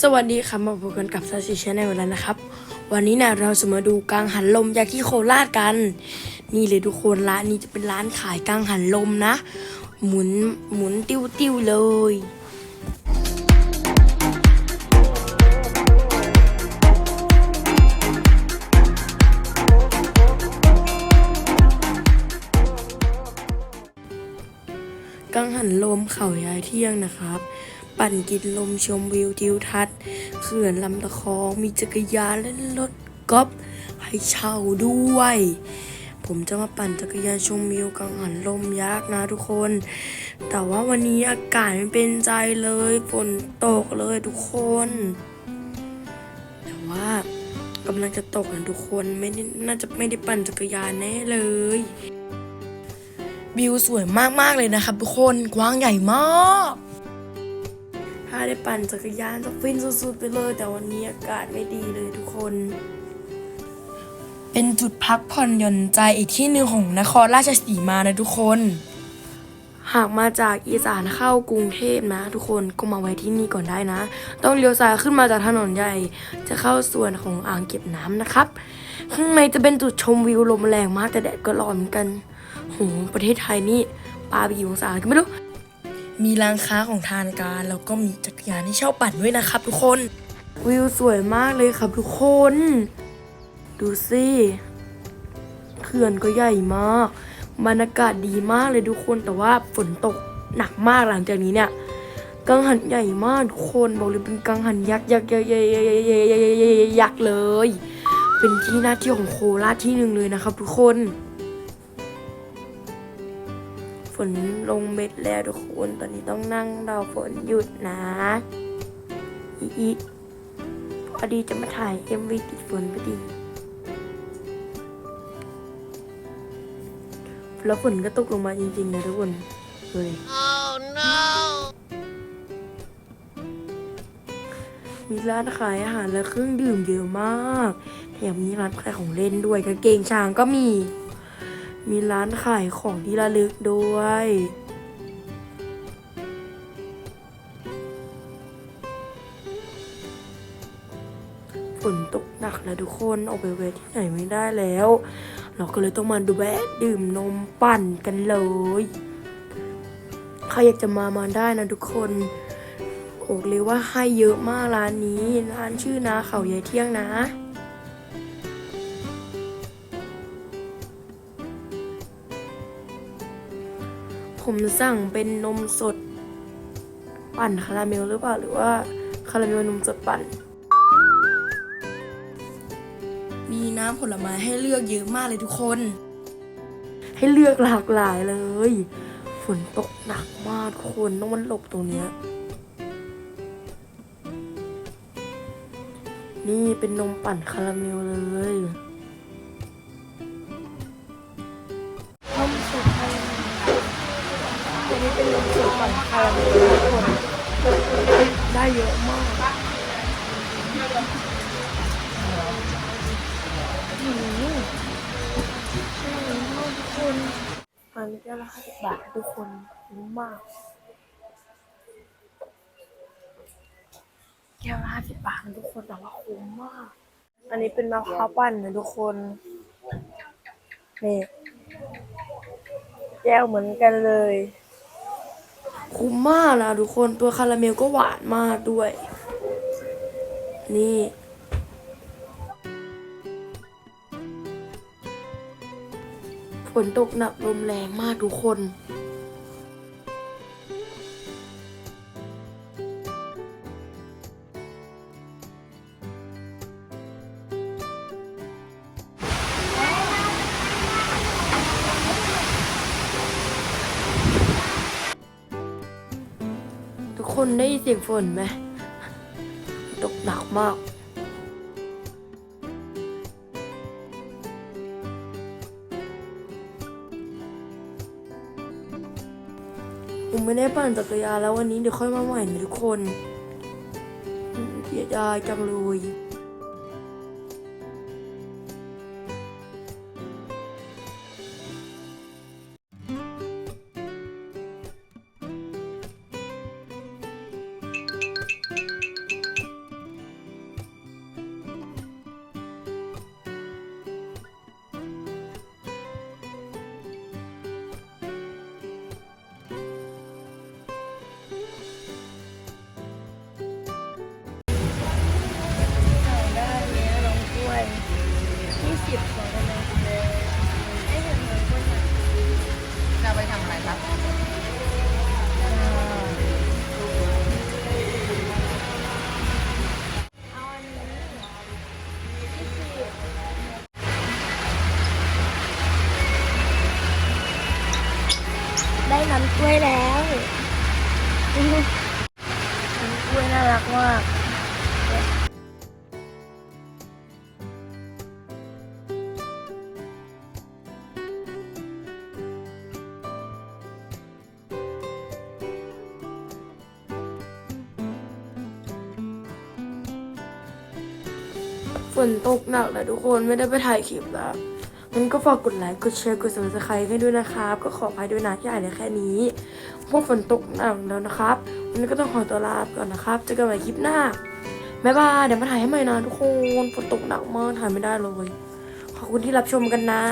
สวัสดีค่ะมาพบกันกับซาชิชแนลแล้วนะครับ วันนี้นะเราจะมาดูกังหันลมยากิโคราชกัน นี่เลยทุกคนร้านนี้จะเป็นร้านขายกังหันลมนะ หมุนหมุนติ้วติ้วเลยกังหันลมเขายายเที่ยงนะครับ ปั่นกินลมชมวิวทิวทัศน์เขื่อนลำตะคองมีจักรยานและรถกอล์ฟให้เช่าด้วย ผมจะมาปั่นจักรยานชมวิวกังหันลมยักษ์นะทุกคน แต่ว่าวันนี้อากาศไม่เป็นใจเลยฝนตกเลยทุกคน แต่ว่ากำลังจะตกนะทุกคนไม่ได้น่าจะไม่ได้ปั่นจักรยานแน่เลยวิวสวยมาก ๆ เลยนะครับทุกคนกว้างใหญ่มาก ถ้าได้ปั่นจักรยานจะฟินสุดๆไปเลย แต่วันนี้อากาศไม่ดีเลยทุกคน เป็นจุดพักผ่อนหย่อนใจอีกที่หนึ่งของนครราชสีมานะทุกคน หากมาจากอีสานเข้ากรุงเทพนะ ทุกคนก็มาไว้ที่นี่ก่อนได้นะ ต้องเลี้ยวซ้ายขึ้นมาจากถนนใหญ่ จะเข้าส่วนของอ่างเก็บน้ำนะครับ ข้างในจะเป็นจุดชมวิวลมแรงมากแต่แดดก็ร้อนเหมือนกันโหประเทศไทยนี่ปลาไปกี่องศาก็ไม่รู้ มีร้านค้าของทานการ แล้วก็มีจักรยานให้เช่าปั่นด้วยนะครับทุกคน วิวสวยมากเลยครับทุกคน ดูสิเขื่อนก็ใหญ่มากบรรยากาศดีมากเลยทุกคนแต่ว่าฝนตกหนักมากหลังจากนี้เนี่ยกังหันใหญ่มากทุกคนบอกเลยเป็นกังหันยักษ์ยักษ์ยักษ์ยักษ์ยักษ์เลย เป็นที่น่าที่ของโคราชที่หนึ่งเลยนะครับทุกคน ฝนลงเม็ดแล้วทุกคนตอนนี้ต้องนั่งรอฝนหยุดนะอีอีพอดีจะมาถ่ายเอ็มวีติดฝนพอดีแล้วฝนก็ตกลงมาจริงๆนะทุกคนเลยมีร้านขายอาหารและเครื่องดื่มเยอะมาก แถมมีร้านขายของเล่นด้วยกางเกงช้างก็มี มีร้านขายของที่ระลึกด้วย ฝนตกหนักแล้วทุกคนออกไปเวทที่ไหนไม่ได้แล้ว เราก็เลยต้องมาดูแวะดื่มนมปั่นกันเลยใครอยากจะมามาได้นะทุกคนบอกเลยว่าให้เยอะมากร้านนี้ ร้านชื่อนาเขายายเที่ยงนะ ผมสั่งเป็นนมสด ปั่นคาราเมลหรือเปล่าหรือว่าคาราเมลนมสดปั่น มีน้ำผลไม้ให้เลือกเยอะมากเลยทุกคน ให้เลือกหลากหลายเลย ฝนตกหนักมากทุกคนต้องมันหลบตรงเนี้ยนี่เป็นนมปั่นคาราเมลเลย นี้เป็นนมสดปั่นคาราเมลทุกคนได้เยอะมากอืมอืมทุกคนอันนี้แก้วละห้าสิบบาททุกคนคุ้มมากแก้วละห้าสิบบาททุกคนแต่ว่าคุ้มมาก อันนี้เป็นมะพร้าวปั่นนะทุกคนนี่แก้วเหมือนกันเลย คุ้มมากนะทุกคนตัวคาราเมลก็หวานมากด้วย นี่ ฝนตกหนักลมแรงมากทุกคน คนได้ยินเสียงฝนไหมตกหนักมากผมไม่ได้ปั่นจักรยานแล้ววันนี้เดี๋ยวค่อยมาใหม่นะทุกคนเสียดายจังเลย ได้น้ำกล้วยแล้วน้ำกล้วยน่ารักมากฝนตกหนักแล้วทุกคนไม่ได้ไปถ่ายคลิปแล้ว มันก็ฝากกดไลค์ กดแชร์ กดสมัครสไครให้ด้วยนะครับ ก็ขออภัยด้วยนะที่อ่านได้แค่นี้พวกฝนตกหนักแล้วนะครับ วันนี้ก็ต้องขอตัวลาไปก่อนนะครับ เจอกันใหม่คลิปหน้าบ๊ายบายเดี๋ยวมาถ่ายให้ใหม่นะทุกคน ฝนตกหนักมากถ่ายไม่ได้เลย ขอบคุณที่รับชมกันนะ